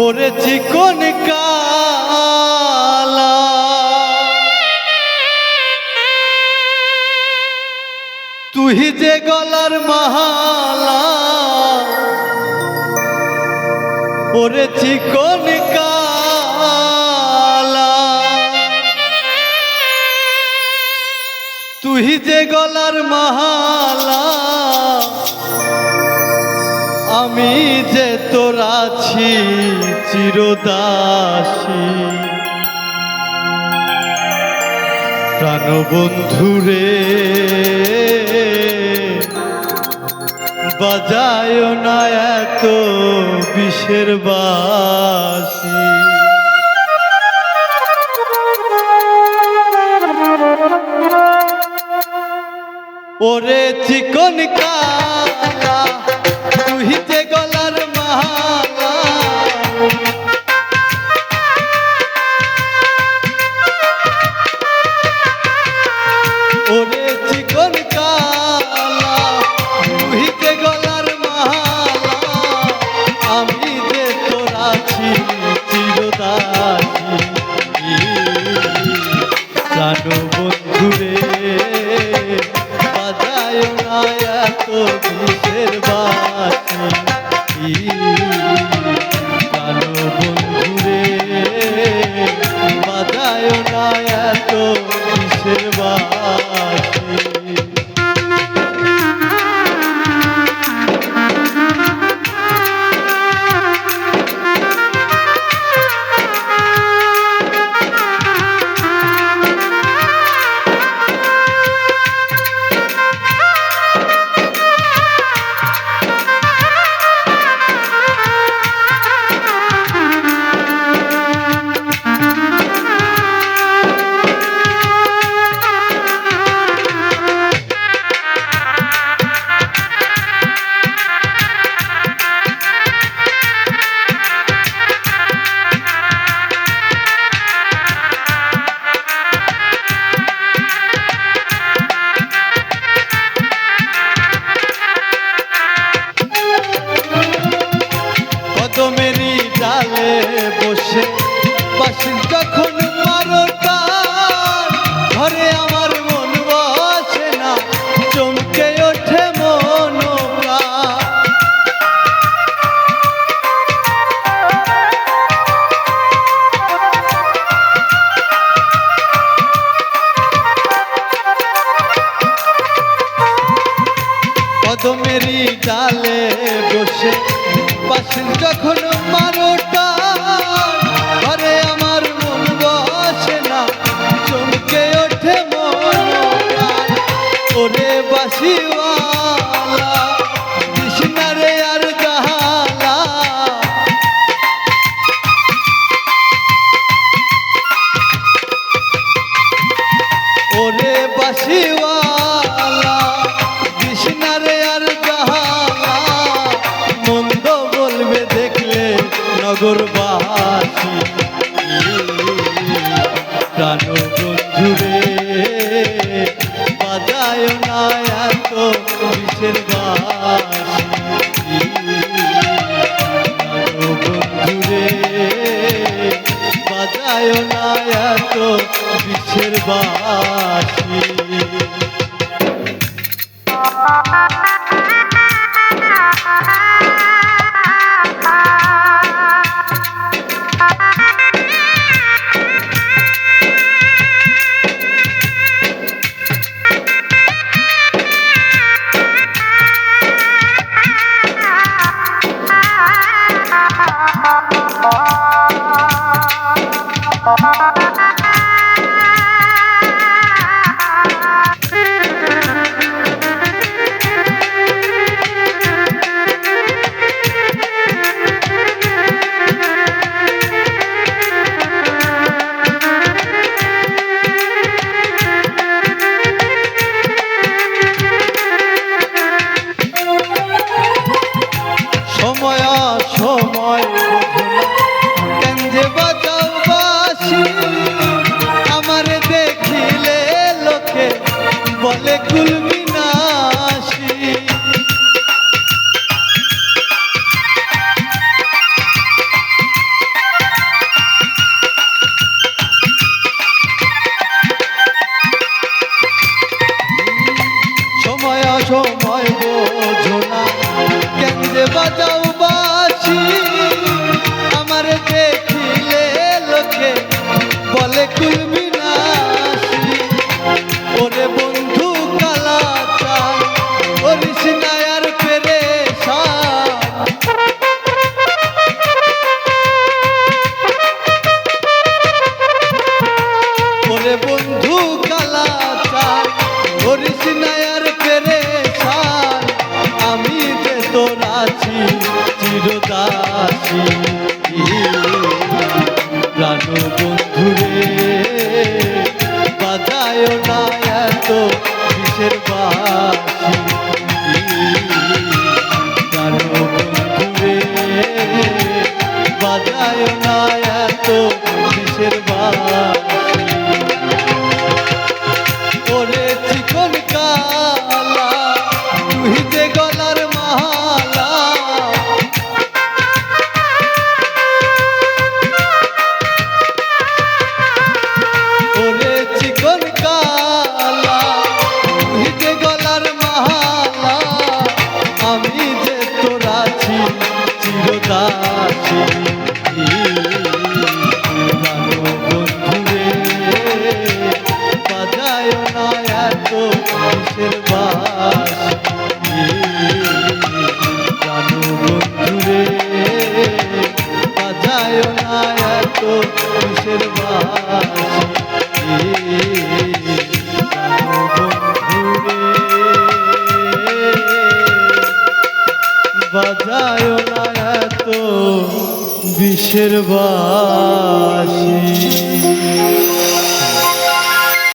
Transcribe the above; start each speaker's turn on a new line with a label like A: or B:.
A: ওরে চিকন তুই যে গলার মালা ওরে চিকন তুই যে গলার মালা আমি যে তোর আছি চিরদাসী। প্রাণবন্ধুরে বাজায় না এত বিষের বাসী। ওরে চিকন কালা কদমেরই ডালে বসে পাশে যখন মারোটা, ঘরে আমার মন বসে না চমকে ওঠে মন। ওরে বাসিওয়ালা বিষের বাসী। ব্যাকুল বিনাশী। সময় অসময় বোঝো না, কেন যে বাজাও বাসি আমার দেখিলে লোকে বলে কুল থাকি প্রাণ বন্ধুরে বাজায় না এত কিসের বাসি। প্রাণ বন্ধুরে বাজায় না আমি যে তোর আছি চিরদাসী। কিসের বাসী।